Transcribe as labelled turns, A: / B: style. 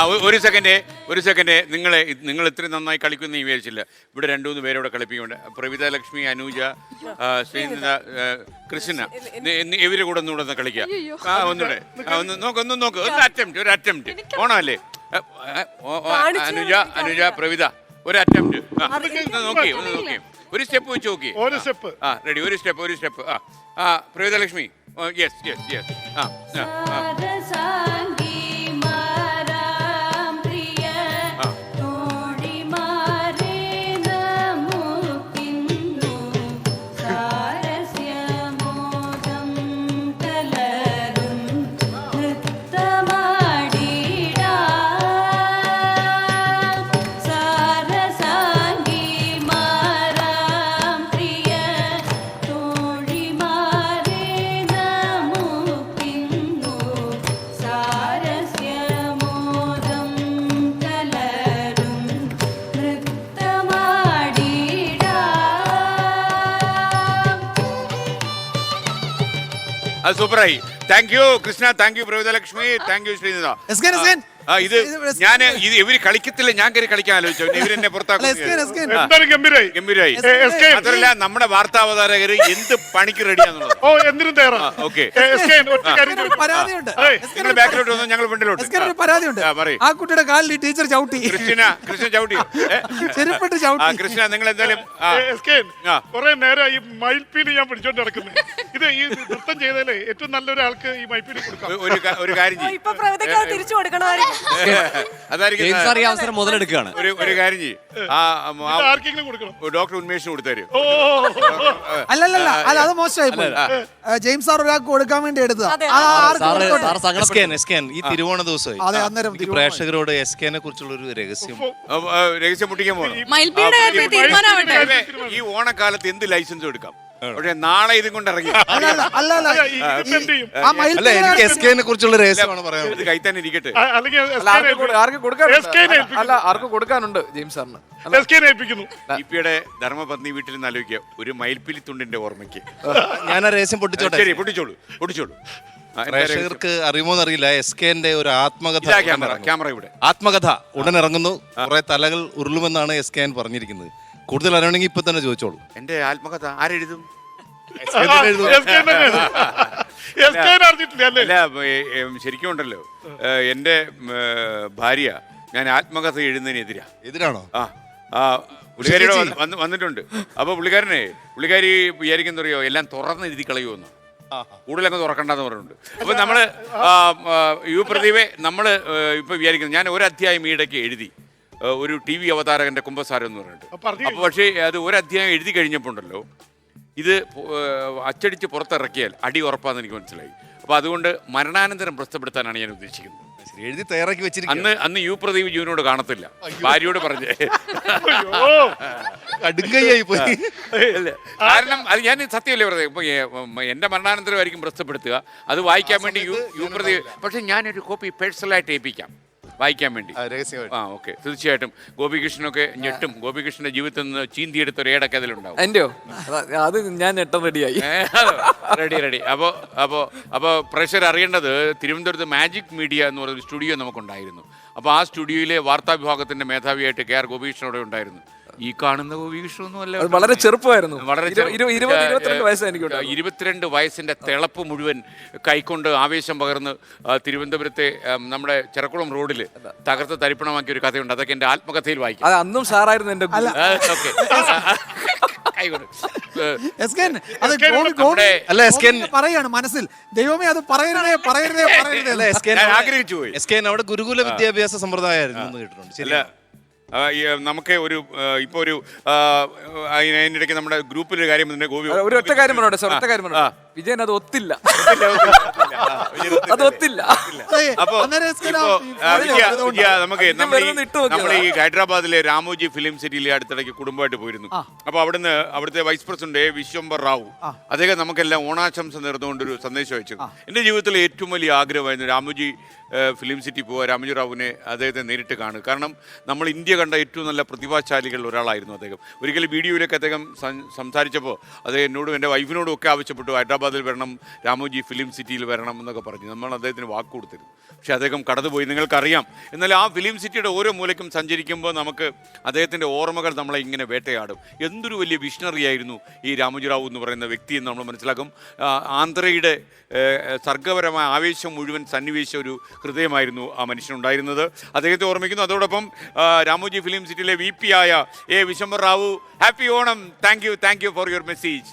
A: ആ ഒരു സെക്കൻഡ് ഒരു സെക്കൻഡ്. നിങ്ങൾ നിങ്ങൾ ഇത്രയും നന്നായി കളിക്കുമെന്ന് വിചാരിച്ചില്ല. ഇവിടെ രണ്ടു മൂന്ന് പേരോടെ കളിപ്പിക്കുന്നുണ്ട്. പ്രവിത ലക്ഷ്മി അനൂജ ശ്രീനിത കൃഷ്ണ. ഇവർ കൂടെ ഒന്നുകൂടെ ഒന്ന് കളിക്കുക ആ ഒന്നുകൂടെ. ഒന്ന് നോക്ക് ഒന്ന് നോക്ക്. ഒരു അറ്റംപ്റ്റ് ഒരു അറ്റംപ്റ്റ് ഓണമല്ലേ? അനുജ അനുജ പ്രവിത ഒരു അറ്റംപ്റ്റ് നോക്കി ഒന്ന് നോക്കി. ഒരു സ്റ്റെപ്പ് വെച്ച് നോക്കി.
B: ഒരു സ്റ്റെപ്പ്
A: ആ റെഡി ഒരു സ്റ്റെപ്പ് ഒരു സ്റ്റെപ്പ് ആ ആ Pravitha Lakshmi. Yes yes yes ആ ആ, അത് സൂപ്പറായി. Thank you Krishna. Thank you Pravithalakshmi thank you Sreenitha. ആ ഇത് ഞാൻ ഇത് ഇവർ കളിക്കത്തില്ല ഞാൻ കയറി കളിക്കാൻ ആലോചിച്ചു. ഇവരെന്നെ. പുറത്താക്കും.
B: എന്തായാലും ഗംഭീരായി?
A: ഗംഭീരായി. നമ്മുടെ വാർത്താവതാരകര് എന്ത് പണിക്ക് റെഡിയാന്നുള്ളത്
B: ഓ എന്തിനും തയ്യാറാ
A: ആ, ഓക്കെ.
B: ഒറ്റ കാര്യം
C: ഒരു
B: ചോദിക്കാം.
C: പരാതിയുണ്ട്.
B: ഏയ്,
C: എസ്കേൻ
A: നിങ്ങൾ
C: ഒരു
A: ബാക്കിലോട്ട് വന്നു ഞങ്ങൾ ഫ്രണ്ടിലോട്ട്
C: എസ്കേൻ ഒരു പരാതിയുണ്ട്.
A: ആ, പറയ്.
C: ആ കുട്ടിയുടെ കാലിൽ ഈ ടീച്ചർ ചവിട്ടി.
A: കൃഷ്ണ കൃഷ്ണ ചവിട്ടി. ഏ?
C: ചെരുപ്പിട്ട്
A: ആ
C: ചവിട്ടി
A: കൃഷ്ണ നിങ്ങൾ എന്തായാലും ആ,
B: ഏ, എസ്കേൻ,
A: ആ.
B: കുറെ നേരം ഈ മയിൽപ്പീലി ഞാൻ പിടിച്ചോണ്ട് നടക്കുന്നു ഇത് ഈ നൃത്തം ഏറ്റവും നല്ലൊരാൾക്ക് ഈ മയിൽപ്പീലി കൊടുക്കാം.
A: ഒരു ക- ഒരു കാര്യം ചെയ്യ്.
D: ഇപ്പൊ പ്രവൃത്തിക്ക് തിരിച്ചു
A: അതായിരിക്കും
E: ജെയിംസ് സാർ ഈ അവസരം മുതലെടുക്കുകയാണ്.
A: ഒരു ഒരു കാര്യം ചെയ്യ്. ആ ആ,
B: ആർക്കെങ്കിലും കൊടുക്കണം.
A: ഡോക്ടർ ഉന്മേഷിന് കൊടുത്തരും.
B: ഓ.
C: അല്ലല്ലല്ല അല്ല അത് മോശമായി പോയി. ജെയിംസ് സാർ ഒരാൾക്ക് കൊടുക്കാൻ വേണ്ടി എടുത്തതാ.
D: അതെ,
C: ആ, ആർക്ക്
E: സാറ്
C: കൊടുത്തോട്ടെ?
E: സാർ
F: എസ്കേൻ
E: സങ്കടപ്പെട്ടു
F: എസ്കേൻ. ഈ തിരുവോണ ദിവസമായി.
C: അതെ, അന്നേരം
F: എനിക്ക്
C: തിരുവോണമായി.
F: പ്രേക്ഷകരോട് എസ്കേനെ കുറിച്ചുള്ള ഒരു രഹസ്യം
A: രഹസ്യം മുട്ടിക്കാൻ പോകണം.
D: മയിൽപ്പീയുടെ കാര്യത്തിൽ തീരുമാനമാവട്ടെ?
A: ഈ ഓണക്കാലത്ത് എന്ത് ലൈസൻസ് എടുക്കാം? പക്ഷെ നാളെ ഇതും കൊണ്ട് ഇറങ്ങി.
B: അല്ല, ഈ- എസ് എന്ത് ചെയ്യും
F: അല്ല എനിക്ക് എസ്കേനെ കുറിച്ചുള്ള രഹസ്യമാണ് പറയാൻ
A: ഇത് കൈ തന്നെ ഇരിക്കട്ടെ.
G: അല്ല, ആർക്ക് കൊടുക്കാനുണ്ട്?
B: എസ്കേനെ
G: അല്ല
B: ഏൽപ്പിക്കുന്നു.
G: ആർക്ക് കൊടുക്കാനുണ്ട് ജെയിംസ് സാറിന്?
A: ഇപ്പിയുടെ ധർമ്മപത്നി വീട്ടിൽ നിന്ന് ആലോചിക്കുക. ഒരു മയിൽപ്പിലി തുണ്ടിന്റെ ഓർമ്മയ്ക്ക്
F: ഞാൻ ആ രഹസ്യം പൊട്ടിച്ചോട്ടെ?
A: ശരി പൊട്ടിച്ചോളൂ പൊട്ടിച്ചോളൂ. ആ,
F: അറിയുമോന്ന് അറിയില്ല എസ് എസ്കേന്റെ ഒരു ആത്മകഥ
A: ക്യാമറ ക്യാമറ ഇവിടെ.
F: ആത്മകഥ ഉടൻ ഇറങ്ങുന്നു. കുറെ തലകൾ ഉരുളുമെന്നാണ് എസ് കെ പറഞ്ഞിരിക്കുന്നത്. കൂടുതൽ അറിയണമെങ്കിൽ ഇപ്പൊ തന്നെ ചോദിച്ചോളൂ.
A: എന്റെ ആത്മകഥ ആരെഴുതും?
F: എഴുതും.
B: അല്ലേ
A: ഏ, ഏ, ശരിക്കും ഉണ്ടല്ലോ. ഏ, എന്റെ ഏ, ഭാര്യ ഞാൻ ആത്മകഥ എഴുതുന്നതിനെതിരാ.
F: എതിരാണോ?
A: ആ ആ പുള്ളിക്കാരിയുടെ വന്ന് വന്ന് വന്നിട്ടുണ്ട്. അപ്പൊ പുള്ളിക്കാരനെ പുള്ളിക്കാരി വിചാരിക്കുന്ന അറിയോ എല്ലാം തുറന്ന് എഴുതി കളയുമെന്ന്. കൂടുതലങ്ങ് തുറക്കണ്ടെന്ന് പറഞ്ഞിട്ടുണ്ട്. അപ്പൊ നമ്മൾ ആ, ആ, യു പ്രദീപെ നമ്മൾ ഏ, ഇപ്പൊ വിചാരിക്കുന്നത് ഞാൻ ഒരു അധ്യായം ഈയിടയ്ക്ക് എഴുതി. ഏ, ഒരു ടി വി അവതാരകന്റെ കുംഭസാരം എന്ന് പറഞ്ഞിട്ട്.
B: അപ്പൊ
A: പക്ഷേ അത് ഒരു അധ്യായം എഴുതി കഴിഞ്ഞപ്പോണ്ടല്ലോ ഇത് അച്ചടിച്ച് പുറത്തിറക്കിയാൽ അടി ഉറപ്പാന്ന് എനിക്ക് മനസ്സിലായി. അപ്പൊ അതുകൊണ്ട് മരണാനന്തരം പ്രസ്തപ്പെടുത്താനാണ് ഞാൻ ഉദ്ദേശിക്കുന്നത്.
F: ശരി, എഴുതി തയ്യാറാക്കി വെച്ചിരിക്കും
A: അന്ന് അന്ന് യു പ്രദീപ് ജീവനോട് കാണത്തില്ല. ഭാര്യയോട് പറഞ്ഞേ.
F: പോയി.
A: അല്ല. കാരണം അത് ഞാൻ സത്യമല്ലേ പറഞ്ഞത്. ഇപ്പൊ എന്റെ മരണാനന്തരമായിരിക്കും പ്രസ്തപ്പെടുത്തുക അത് വായിക്കാൻ വേണ്ടി യു യു പ്രദീപ് പക്ഷെ ഞാനൊരു കോപ്പി പേഴ്സണലായിട്ട് ഏൽപ്പിക്കാം. വായിക്കാൻ വേണ്ടി.
F: ആ, രഹസ്യമായിട്ട്.
A: ആ ഓക്കെ. തീർച്ചയായിട്ടും ഗോപികൃഷ്ണനൊക്കെ ഞെട്ടും. ഗോപികൃഷ്ണന്റെ ജീവിതത്തിൽ നിന്ന് ചീന്തിയെടുത്ത ഒരു ഏടൊക്കെ അതിലുണ്ടാവും
G: എന്റെ അതാ- അത് ഞാൻ ഞെട്ടം റെഡിയായി.
A: Ready ready. അപ്പോൾ അപ്പോൾ അപ്പോൾ പ്രഷർ അറിയേണ്ടത് തിരുവനന്തപുരത്ത് മാജിക് മീഡിയ എന്ന് പറയുന്ന സ്റ്റുഡിയോ നമുക്കുണ്ടായിരുന്നു. അപ്പോൾ ആ സ്റ്റുഡിയോയിലെ വാർത്താ വിഭാഗത്തിന്റെ മേധാവിയായിട്ട് കെ ആർ ഗോപികൃഷ്ണൻ അവിടെ ഉണ്ടായിരുന്നു. ഈ കാണുന്ന
G: വീക്ഷണമൊന്നുമല്ല വളരെ ചെറുപ്പമായിരുന്നു.
A: വളരെ
G: ഇരുപത്തിരണ്ട്
A: വയസ്സിന്റെ തിളപ്പ് മുഴുവൻ കൈക്കൊണ്ട് ആവേശം പകർന്ന് തിരുവനന്തപുരത്തെ നമ്മുടെ ചെറക്കുളം റോഡിൽ തകർത്ത് തരിപ്പണമാക്കിയ ഒരു കഥയുണ്ട്. അതൊക്കെ എന്റെ ആത്മകഥയിൽ വായിക്കും.
G: അത് അന്നും സാറായിരുന്നു എന്റെ
C: പറയാണ് മനസ്സിൽ. ദൈവമേ അത് പറയരുതേ പറയരുതേ പറയരുതേ
F: അല്ല എസ്കേൻ
A: ഞാൻ
F: അവിടെ-
A: ആഗ്രഹിച്ചു പോയി.
F: എസ്കേൻ അവിടെ ഗുരുകുല വിദ്യാഭ്യാസ സമ്പ്രദായമായിരുന്നു കേട്ടിട്ടുണ്ട്. ശരി
A: അല്ല ആ, ഈ, നമുക്ക് ഒരു ഇപ്പൊ ഒരു അതിനിടയ്ക്ക് നമ്മുടെ ഗ്രൂപ്പിൽ ഒരു കാര്യം. ഗോപി
G: ഒരു ഒറ്റ കാര്യം പറഞ്ഞോട്ടെ സാർ ഒറ്റ കാര്യം
A: ആ.
G: വിജയൻ അത് ഒത്തില്ല. അത് ഒത്തില്ല.
C: അതെ,
A: അപ്പൊ നമുക്ക്
G: നമ്മൾ
A: നമ്മുടെ ഈ- ഹൈദരാബാദിലെ രാമോജി ഫിലിം സിറ്റിയിൽ അടുത്തിടയ്ക്ക് കുടുംബമായിട്ട് പോയിരുന്നു. അപ്പൊ അവിടുന്ന് അവിടുത്തെ വൈസ് പ്രസിഡന്റ് വിശ്വംബർ റാവു. അദ്ദേഹം നമുക്കെല്ലാം ഓണാശംസ നേർന്നുകൊണ്ട് ഒരു സന്ദേശം അയച്ചു. എന്റെ ജീവിതത്തിലെ ഏറ്റവും വലിയ ആഗ്രഹമായിരുന്നു രാമോജി ഫിലിം സിറ്റി പോവുക രാമോജി റാവുവിനെ അദ്ദേഹത്തെ നേരിട്ട് കാണുക. കാരണം നമ്മൾ ഇന്ത്യ കണ്ട ഏറ്റവും നല്ല പ്രതിഭാശാലികളിൽ ഒരാളായിരുന്നു അദ്ദേഹം. ഒരിക്കലും വീഡിയോയിലൊക്കെ അദ്ദേഹം സംസാരിച്ചപ്പോൾ അദ്ദേഹം എന്നോടും എന്റെ വൈഫിനോടും ഒക്കെ ആവശ്യപ്പെട്ടു. ഹൈദരാബാദിൽ വരണം രാമോജി ഫിലിം സിറ്റിയിൽ വരണം എന്നൊക്കെ പറഞ്ഞു. നമ്മൾ അദ്ദേഹത്തിന് വാക്ക് കൊടുത്തിരുന്നു. പക്ഷേ അദ്ദേഹം കടന്നുപോയി നിങ്ങൾക്കറിയാം. എന്നാൽ ആ ഫിലിം സിറ്റിയുടെ ഓരോ മൂലയ്ക്കും സഞ്ചരിക്കുമ്പോൾ നമുക്ക് അദ്ദേഹത്തിന്റെ ഓർമ്മകൾ നമ്മളെ ഇങ്ങനെ വേട്ടയാടും. എന്തൊരു വലിയ വിഷണറി ആയിരുന്നു ഈ രാമോജിറാവു എന്ന് പറയുന്ന വ്യക്തി എന്ന് നമ്മൾ മനസ്സിലാക്കും. ആന്ധ്രയുടെ സർഗപരമായ ആവേശം മുഴുവൻ സന്നിവേശ ഒരു ഹൃദയമായിരുന്നു ആ മനുഷ്യനുണ്ടായിരുന്നത് അദ്ദേഹത്തെ ഓർമ്മിക്കുന്നു. അതോടൊപ്പം രാമുജി രാമോജി ഫിലിം സിറ്റിയിലെ വി പി ആയ A Vishambar Rao happy Onam. Thank you thank you for your message.